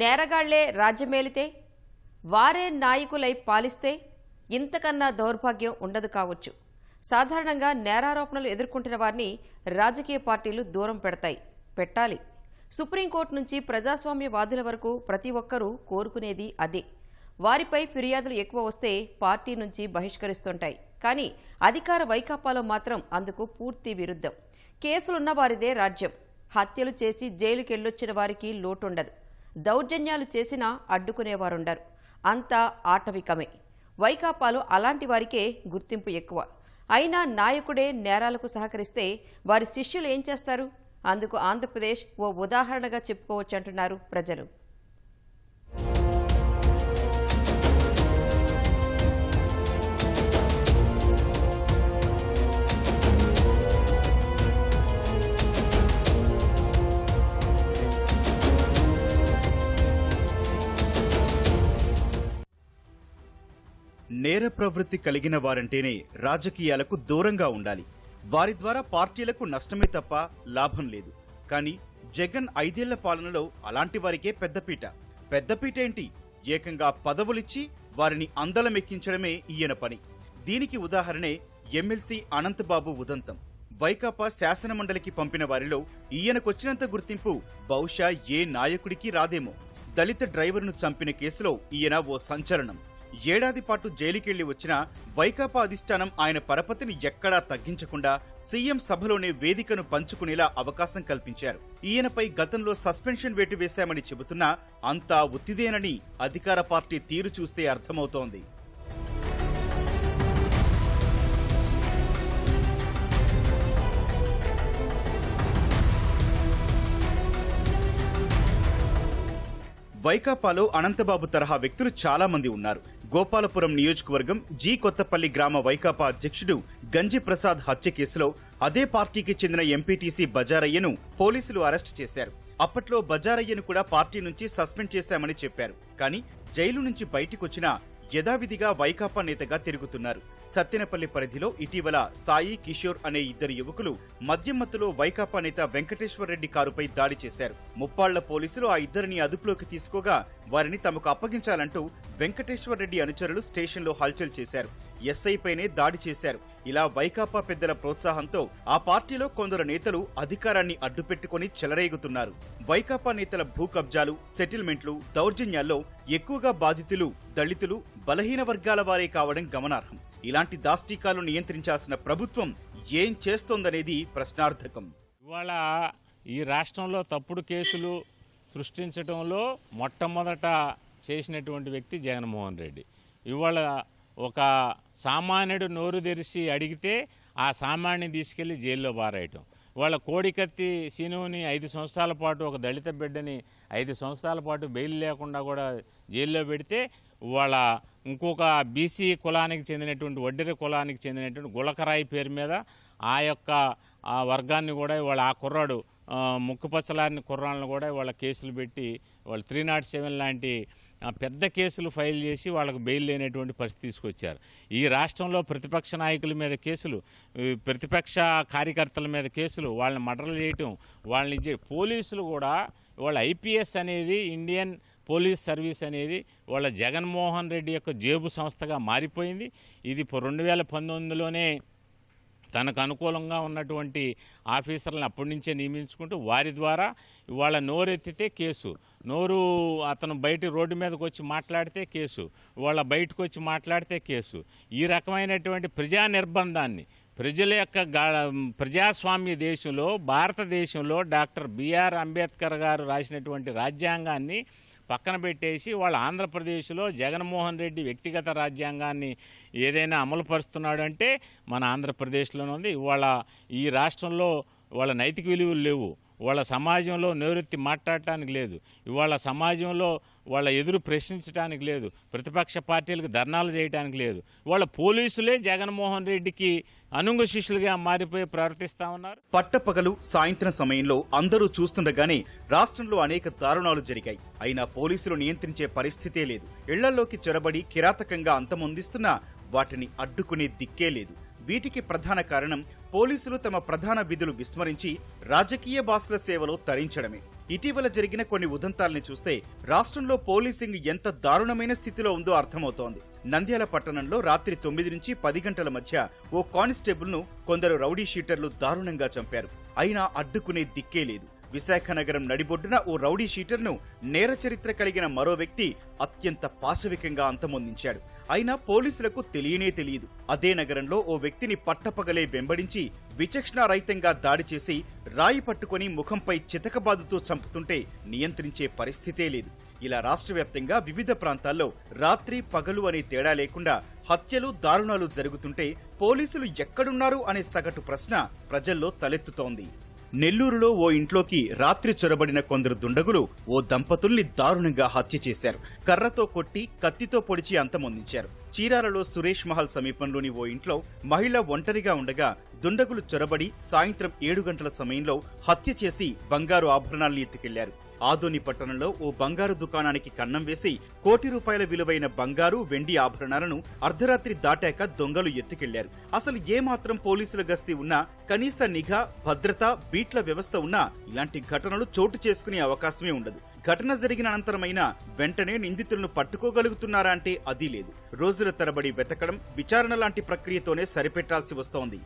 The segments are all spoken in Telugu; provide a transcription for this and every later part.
నేరగాళ్ళే రాజ్యమేలితే వారే నాయకులై పాలిస్తే ఇంతకన్నా దౌర్భాగ్యం ఉండదు కావచ్చు. సాధారణంగా నేరారోపణలు ఎదుర్కొంటున్న వారిని రాజకీయ పార్టీలు దూరం పెడతాయి పెట్టాలి. సుప్రీంకోర్టు నుంచి ప్రజాస్వామ్యవాదుల వరకు ప్రతి ఒక్కరూ కోరుకునేది అదే. వారిపై ఫిర్యాదులు ఎక్కువ వస్తే పార్టీ నుంచి బహిష్కరిస్తుంటాయి. కానీ అధికార వైకాపాలో మాత్రం అందుకు పూర్తి విరుద్ధం. కేసులున్న వారిదే రాజ్యం. హత్యలు చేసి జైలుకెళ్ళొచ్చిన వారికి లోటుండదు. దౌర్జన్యాలు చేసినా అడ్డుకునేవారుండరు. అంతా ఆటవికమే. వైకాపాలో అలాంటి వారికే గుర్తింపు ఎక్కువ. అయినా నాయకుడే నేరాలకు సహకరిస్తే వారి శిష్యులు ఏం చేస్తారు? అందుకు ఆంధ్రప్రదేశ్ ఓ ఉదాహరణగా చెప్పుకోవచ్చంటున్నారు ప్రజలు. నేర ప్రవృత్తి కలిగిన వారంటేనే రాజకీయాలకు దూరంగా ఉండాలి. వారి ద్వారా పార్టీలకు నష్టమే తప్ప లాభం లేదు. కానీ జగన్ ఐదేళ్ళ పాలనలో అలాంటి వారికే పెద్దపీట పెద్దపీట ఏంటి? ఏకంగా పదవులిచ్చి వారిని అందలమెక్కించడమే ఈయన పని. దీనికి ఉదాహరణే ఎమ్మెల్సీ అనంతబాబు ఉదంతం. వైకాపా శాసనమండలికి పంపిన వారిలో ఈయనకొచ్చినంత గుర్తింపు బహుశా ఏ నాయకుడికి రాదేమో. దళిత డ్రైవర్ను చంపిన కేసులో ఈయన ఓ సంచలనం. ఏడాది పాటు జైలుకెళ్ళి వచ్చిన వైకాపా అధిష్టానం ఆయన పరపతిని ఎక్కడా తగ్గించకుండా సీఎం సభలోనే వేదికను పంచుకునేలా అవకాశం కల్పించారు. ఈయనపై గతంలో సస్పెన్షన్ వేటు వేశామని చెబుతున్నా అంతా ఒత్తిదేనని అధికార పార్టీ తీరు చూస్తే అర్థమవుతోంది. వైకాపాలో అనంతబాబు తరహా వ్యక్తులు చాలా మంది ఉన్నారు. గోపాలపురం నియోజకవర్గం జీ కొత్తపల్లి గ్రామ వైకాపా అధ్యక్షుడు గంజి ప్రసాద్ హత్య కేసులో అదే పార్టీకి చెందిన ఎంపీటీసీ బజారయ్యను పోలీసులు అరెస్ట్ చేశారు. అప్పట్లో బజారయ్యను కూడా పార్టీ నుంచి సస్పెండ్ చేశామని చెప్పారు. కానీ జైలు నుంచి బయటకొచ్చిన యథావిధిగా వైకాపా నేతగా తిరుగుతున్నారు. సత్తెనపల్లి పరిధిలో ఇటీవల సాయి కిషోర్ అనే ఇద్దరు యువకులు మద్యమత్తులో వైకాపా నేత వెంకటేశ్వర రెడ్డి కారుపై దాడి చేశారు. ముప్పాళ్ళ పోలీసులు ఆ ఇద్దరిని అదుపులోకి తీసుకోగా వారిని తమకు అప్పగించాలంటూ వెంకటేశ్వర రెడ్డి అనుచరులు స్టేషన్లో హల్చల్ చేశారు. ఎస్ఐపైనే దాడి చేశారు. ఇలా వైకాపా పెద్దల ప్రోత్సాహంతో ఆ పార్టీలో కొందరు నేతలు అధికారాన్ని అడ్డుపెట్టుకుని చెలరేగుతున్నారు. వైకాపా నేతల భూ కబ్జాలు సెటిల్మెంట్లు దౌర్జన్యాల్లో ఎక్కువగా బాధితులు దళితులు బలహీన వర్గాల వారే కావడం గమనార్హం. ఇలాంటి దాష్టికాలు నియంత్రించాల్సిన ప్రభుత్వం ఏం చేస్తోందనేది ప్రశ్నార్థకం. ఇవాళ ఈ రాష్ట్రంలో తప్పుడు కేసులు సృష్టించడంలో మొట్టమొదట చేసినటువంటి వ్యక్తి జగన్మోహన్ రెడ్డి. ఇవాళ ఒక సామాన్యుడు నోరు తెరిచి అడిగితే ఆ సామాన్ని తీసుకెళ్ళి జైల్లో పారేయటం. వాళ్ళ కోడికత్తి సీనుని ఐదు సంవత్సరాల పాటు ఒక దళిత బిడ్డని ఐదు సంవత్సరాల పాటు బెయిల్ లేకుండా కూడా జైల్లో పెడితే వాళ్ళ ఇంకొక బీసీ కులానికి చెందినటువంటి వడ్డెర కులానికి చెందినటువంటి గులకరాయి పేరు మీద ఆ యొక్క ఆ వర్గాన్ని కూడా వాళ్ళ ఆ కుర్రాడు ముక్కుపచ్చలారిన కుర్రాళ్ళను కూడా వాళ్ళ కేసులు పెట్టి వాళ్ళు త్రీ నాట్ సెవెన్ లాంటి పెద్ద కేసులు ఫైల్ చేసి వాళ్ళకు బెయిల్ లేనటువంటి పరిస్థితి తీసుకొచ్చారు. ఈ రాష్ట్రంలో ప్రతిపక్ష నాయకుల మీద కేసులు ప్రతిపక్ష కార్యకర్తల మీద కేసులు వాళ్ళని మర్డర్లు చేయటం వాళ్ళని చే- పోలీసులు కూడా వాళ్ళ ఐపీఎస్ అనేది ఇండియన్ పోలీస్ సర్వీస్ అనేది వాళ్ళ జగన్మోహన్ రెడ్డి యొక్క జేబు సంస్థగా మారిపోయింది. ఇది ఇప్పుడు రెండు వేల పంతొమ్మిదిలోనే తనకు అనుకూలంగా ఉన్నటువంటి ఆఫీసర్లను అప్పటి నుంచే నియమించుకుంటూ వారి ద్వారా ఇవాళ నోరెత్తితే కేసు. నోరు అతను బయట రోడ్డు మీదకి వచ్చి మాట్లాడితే కేసు. ఇవాళ బయటకు వచ్చి మాట్లాడితే కేసు. ఈ రకమైనటువంటి ప్రజా నిర్బంధాన్ని ప్రజల యొక్క గా- ప్రజాస్వామ్య దేశంలో భారతదేశంలో డాక్టర్ బిఆర్ అంబేద్కర్ గారు రాసినటువంటి రాజ్యాంగాన్ని పక్కన పెట్టేసి వాళ్ళ ఆంధ్రప్రదేశ్లో జగన్మోహన్ రెడ్డి వ్యక్తిగత రాజ్యాంగాన్ని ఏదైనా అమలు పరుస్తున్నాడంటే మన ఆంధ్రప్రదేశ్లోనే ఉంది. ఇవాళ ఈ రాష్ట్రంలో వాళ్ళ నైతిక విలువలు లేవు. వాళ్ళ సమాజంలో నివృత్తి మాట్లాడటానికి లేదు. ఇవాళ సమాజంలో వాళ్ళ ఎదురు ప్రశ్నించడానికి లేదు. ప్రతిపక్ష పార్టీలకు ధర్నాలు చేయడానికి లేదు. వాళ్ళ పోలీసులే జగన్మోహన్ రెడ్డికి అనుంగు శిష్యులుగా మారిపోయి ప్రవర్తిస్తా ఉన్నారు. పట్టపగలు సాయంత్రం సమయంలో అందరూ చూస్తుండగానే రాష్ట్రంలో అనేక దారుణాలు జరిగాయి. అయినా పోలీసులు నియంత్రించే పరిస్థితే లేదు. ఇళ్ళలోకి చొరబడి కిరాతకంగా అంతమొందిస్తున్నా వాటిని అడ్డుకునే దిక్కే లేదు. వీటికి ప్రధాన కారణం పోలీసులు తమ ప్రధాన విధులు విస్మరించి రాజకీయ బాసుల సేవలో తరించడమే. ఇటీవల జరిగిన కొన్ని ఉదంతాల్ని చూస్తే రాష్ట్రంలో పోలీసింగ్ ఎంత దారుణమైన స్థితిలో ఉందో అర్థమవుతోంది. నంద్యాల పట్టణంలో రాత్రి తొమ్మిది నుంచి పది గంటల మధ్య ఓ కానిస్టేబుల్ను కొందరు రౌడీ షీటర్లు దారుణంగా చంపారు. అయినా అడ్డుకునే దిక్కే లేదు. విశాఖ నగరం నడిబొడ్డున ఓ రౌడీ షీటర్ను నేర చరిత్ర కలిగిన మరో వ్యక్తి అత్యంత పాశవికంగా అంతమొందించాడు. అయినా పోలీసులకు తెలియనే తెలియదు. అదే నగరంలో ఓ వ్యక్తిని పట్టపగలే వెంబడించి విచక్షణారహితంగా దాడి చేసి రాయి పట్టుకొని ముఖంపై చితకబాదుతో చంపుతుంటే నియంత్రించే పరిస్థితే లేదు. ఇలా రాష్ట్ర వ్యాప్తంగా వివిధ ప్రాంతాల్లో రాత్రి పగలు అనే తేడా లేకుండా హత్యలు దారుణాలు జరుగుతుంటే పోలీసులు ఎక్కడున్నారు అనే సగటు ప్రశ్న ప్రజల్లో తలెత్తుతోంది. నెల్లూరులో ఓ ఇంట్లోకి రాత్రి చొరబడిన కొందరు దుండగులు ఓ దంపతుల్ని దారుణంగా హత్య చేశారు. కర్రతో కొట్టి కత్తితో పొడిచి అంతమొందించారు. చీరాలలో సురేష్ మహల్ సమీపంలోని ఓ ఇంట్లో మహిళ ఒంటరిగా ఉండగా దుండగులు చొరబడి సాయంత్రం ఏడు గంటల సమయంలో హత్య చేసి బంగారు ఆభరణాల్ని ఎత్తుకెళ్ళారు. ఆదోని పట్టణంలో ఓ బంగారు దుకాణానికి కన్నం వేసి కోటి రూపాయల విలువైన బంగారు వెండి ఆభరణాలను అర్ధరాత్రి దాటాక దొంగలు ఎత్తుకెళ్ళారు. అసలు ఏమాత్రం పోలీసుల గస్తీ ఉన్నా కనీస నిఘా భద్రత బీట్ల వ్యవస్థ ఉన్నా ఇలాంటి ఘటనలు చోటు చేసుకునే అవకాశమే ఉండదు. ఘటన జరిగిన అనంతరమైన వెంటనే నిందితులను పట్టుకోగలుగుతున్నారా అంటే అదీ లేదు. రోజుల తరబడి వెతకడం విచారణ లాంటి ప్రక్రియతోనే సరిపెట్టాల్సి వస్తోంది.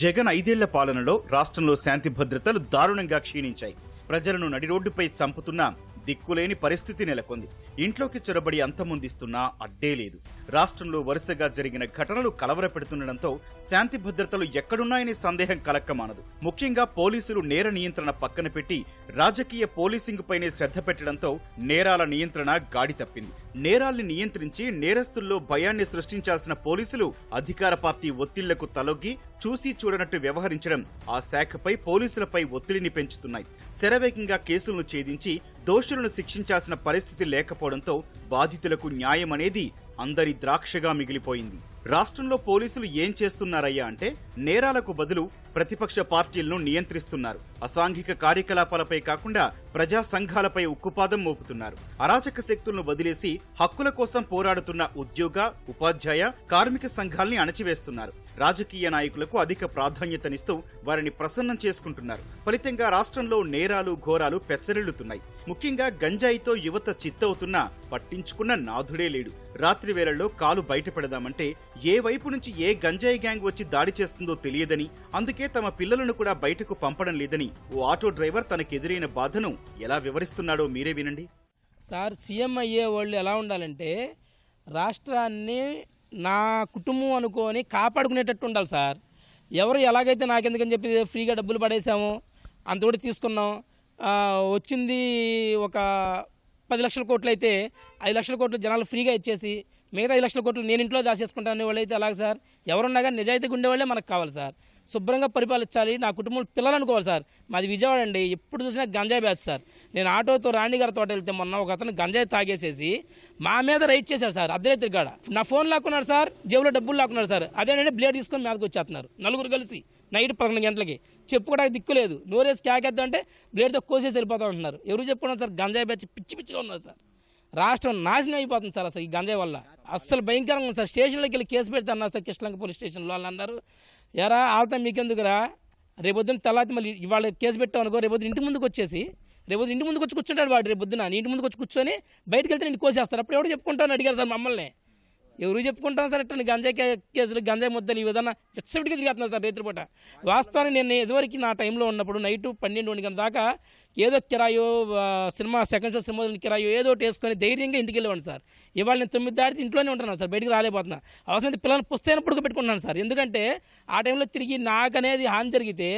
జగన్ ఐదేళ్ళ పాలనలో రాష్ట్రంలో శాంతి భద్రతలు దారుణంగా క్షీణించాయి. ప్రజలను నడిరోడ్డుపై చంపుతున్న దిక్కులేని పరిస్థితి నెలకొంది. ఇంట్లోకి చొరబడి అంతమొందిస్తున్నా అడ్డే లేదు. రాష్ట్రంలో వరుసగా జరిగిన ఘటనలు కలవరపెడుతుండటంతో శాంతి భద్రతలు ఎక్కడున్నాయనే సందేహం కలక్కమానదు. ముఖ్యంగా పోలీసులు నేర నియంత్రణ పక్కన పెట్టి రాజకీయ పోలీసింగ్ పైనే శ్రద్ధ పెట్టడంతో నేరాల నియంత్రణ గాడి తప్పింది. నేరాల్ని నియంత్రించి నేరస్తుల్లో భయాన్ని సృష్టించాల్సిన పోలీసులు అధికార పార్టీ ఒత్తిళ్ళకు తలొగ్గి చూసి చూడనట్టు వ్యవహరించడం ఆ శాఖపై పోలీసులపై ఒత్తిడిని పెంచుతున్నాయి. శరవేగంగా కేసులను ఛేదించి దోషులను శిక్షించాల్సిన పరిస్థితి లేకపోవడంతో బాధితులకు న్యాయం అనేది అందరి ద్రాక్షగా మిగిలిపోయింది. రాష్ట్రంలో పోలీసులు ఏం చేస్తున్నారయ్యా అంటే నేరాలకు బదులు ప్రతిపక్ష పార్టీలను నియంత్రిస్తున్నారు. అసాంఘిక కార్యకలాపాలపై కాకుండా ప్రజా సంఘాలపై ఉక్కుపాదం మోపుతున్నారు. అరాచక శక్తులను వదిలేసి హక్కుల కోసం పోరాడుతున్న ఉద్యోగ ఉపాధ్యాయ కార్మిక సంఘాల్ని అణచివేస్తున్నారు. రాజకీయ నాయకులకు అధిక ప్రాధాన్యతనిస్తూ వారిని ప్రసన్నం చేసుకుంటున్నారు. ఫలితంగా రాష్ట్రంలో నేరాలు ఘోరాలు పెచ్చరిల్లుతున్నాయి. ముఖ్యంగా గంజాయితో యువత చిత్తవుతున్నా పట్టించుకున్న నాథుడే లేడు. రాత్రి వేళల్లో కాలు బయట పెడదామంటే ఏ వైపు నుంచి ఏ గంజాయి గ్యాంగ్ వచ్చి దాడి చేస్తుందో తెలియదని అందుకే తమ పిల్లలను కూడా బయటకు పంపడం లేదని ఓ ఆటో డ్రైవర్ తనకెదురైన బాధను ఎలా వివరిస్తున్నాడో మీరే వినండి. సార్ సీఎం అయ్యే వాళ్ళు ఎలా ఉండాలంటే రాష్ట్రాన్ని నా కుటుంబం అనుకొని కాపాడుకునేటట్టు ఉండాలి సార్. ఎవరు ఎలాగైతే నాకెందుకని చెప్పి ఫ్రీగా డబ్బులు పడేసాము కూడా తీసుకున్నాం. వచ్చింది ఒక పది లక్షల కోట్లు అయితే ఐదు లక్షల కోట్లు జనాలు ఫ్రీగా ఇచ్చేసి మిగతా ఐదు లక్షల కోట్లు నేను ఇంట్లో దాచేసుకుంటాను వాళ్ళైతే అలాగ సార్? ఎవరున్నా కానీ నిజాయితీగా ఉండేవాళ్ళే మనకు కావాలి సార్. శుభ్రంగా పరిపాలించాలి. నా కుటుంబం పిల్లలు అనుకోవాలి సార్. మాది విజయవాడ అండి. ఎప్పుడు చూసినా గంజాయి బ్యాచ్ సార్. నేను ఆటోతో రాణిగారి తోట వెళ్తే మొన్న ఒక అతను గంజాయి తాగేసేసి మా మీద రైట్ చేశాడు సార్ అర్ధరాత్రి కాడ. నా ఫోన్ లాక్కున్నాడు సార్ జేబులో డబ్బులు లాక్కున్నాడు సార్. అదేనంటే బ్లేడ్ తీసుకొని మీదకి వచ్చేస్తున్నారు. నలుగురు కలిసి నైట్ పదకొండు గంటలకి. చెప్పుకోవడానికి దిక్కు లేదు. నోరేసి క్యాకేద్దాం అంటే బ్లేడ్తో కోసేసి వెళ్ళిపోతా ఉంటున్నారు ఎవరు చెప్పుకున్నారు సార్? గంజాయి బ్యాచ్ పిచ్చి పిచ్చిగా ఉన్నారు సార్. రాష్ట్రం నాశనం అయిపోతుంది సార్ అసలు ఈ గంజాయి వల్ల. అస్సలు భయంకరంగా ఉంది సార్. స్టేషన్లోకి వెళ్ళి కేసు పెడతా అన్నారు సార్ కృష్ణలంక పోలీస్ స్టేషన్లో వాళ్ళు అన్నారు. ఎరా ఆల్తా మీకెందుకురా? రేపొద్దున తలాతి మళ్ళీ ఇవాళ కేసు పెట్టాం అనుకో రేపొద్దున ఇంటి ముందుకు వచ్చేసి రేపొద్దు ఇంటి ముందుకు వచ్చి కూర్చుంటాడు వాడు రేపొద్దున. నీ ఇంటి ముందుకు వచ్చి కూర్చొని బయటకు వెళ్తే నేను కోసేస్తారు. అప్పుడు ఎవరు చెప్పుకుంటాను అడిగారు సార్ మమ్మల్ని. ఎవరు చెప్పుకుంటాం సార్ ఇట్లా గంజాయి కేసులు గంజాయి ముద్దలు ఈ విధంగా విచ్చవిడిగా తిరిగేస్తున్నారు సార్ రైతులపూట వాస్తవాన్ని నేను ఇదివరకు నా టైంలో ఉన్నప్పుడు నైట్ పన్నెండు గంటల దాకా ఏదో కిరాయో సినిమా సెకండ్ షో సినిమా కిరాయో ఏదో ఒకటి వేసుకొని ధైర్యంగా ఇంటికి వెళ్ళేవాడిని సార్. ఇవాళ నేను తొమ్మిది దాటి ఇంట్లోనే ఉంటున్నాను సార్ బయటికి రాలేకపోతున్నా. అవసరమైతే పిల్లల్ని పుస్తకం పడుకోబెట్టుకున్నాను సార్. ఎందుకంటే ఆ టైంలో తిరిగి నాకనేది హాని జరిగితే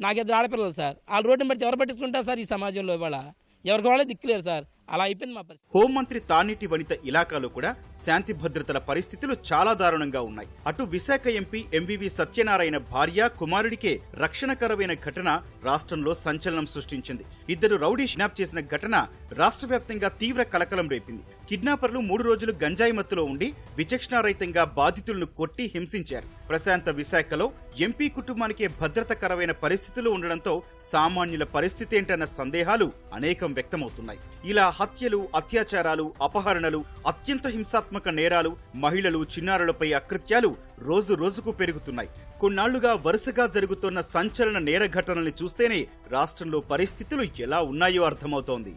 నాకు ఇద్దరు ఆడపిల్లలు సార్. వాళ్ళు రోడ్డుని పెడితే ఎవరు పట్టించుకుంటారు సార్ ఈ సమాజంలో ఇవాళ? ఎవరికి వాళ్ళే దిక్కులేరు సార్. అలా అయిపోయింది మా పరిస్థితి. హోంమంత్రి తానేటి వనిత ఇలాకాలో కూడా శాంతి భద్రతల పరిస్థితులు చాలా దారుణంగా ఉన్నాయి. అటు విశాఖ ఎంపీ ఎంవివి సత్యనారాయణ భార్య కుమారుడికే రక్షణకరమైన ఘటన రాష్ట్రంలో సంచలనం సృష్టించింది. ఇద్దరు రౌడీ స్నాప్ చేసిన ఘటన రాష్ట్ర వ్యాప్తంగా తీవ్ర కలకలం రేపింది. కిడ్నాపర్లు మూడు రోజులు గంజాయి మత్తులో ఉండి విచక్షణారహితంగా బాధితులను కొట్టి హింసించారు. ప్రశాంత విశాఖలో ఎంపీ కుటుంబానికే భద్రతకరమైన పరిస్థితులు ఉండడంతో సామాన్యుల పరిస్థితి ఏంటన్న సందేహాలు అనేకం వ్యక్తమవుతున్నాయి. ఇలా హత్యలు అత్యాచారాలు అపహరణలు అత్యంత హింసాత్మక నేరాలు మహిళలు చిన్నారులపై అకృత్యాలు రోజు రోజుకు పెరుగుతున్నాయి. కొన్నాళ్ళుగా వరుసగా జరుగుతున్న సంచలన నేర ఘటనల్ని చూస్తేనే రాష్ట్రంలో పరిస్థితులు ఎలా ఉన్నాయో అర్థమవుతోంది.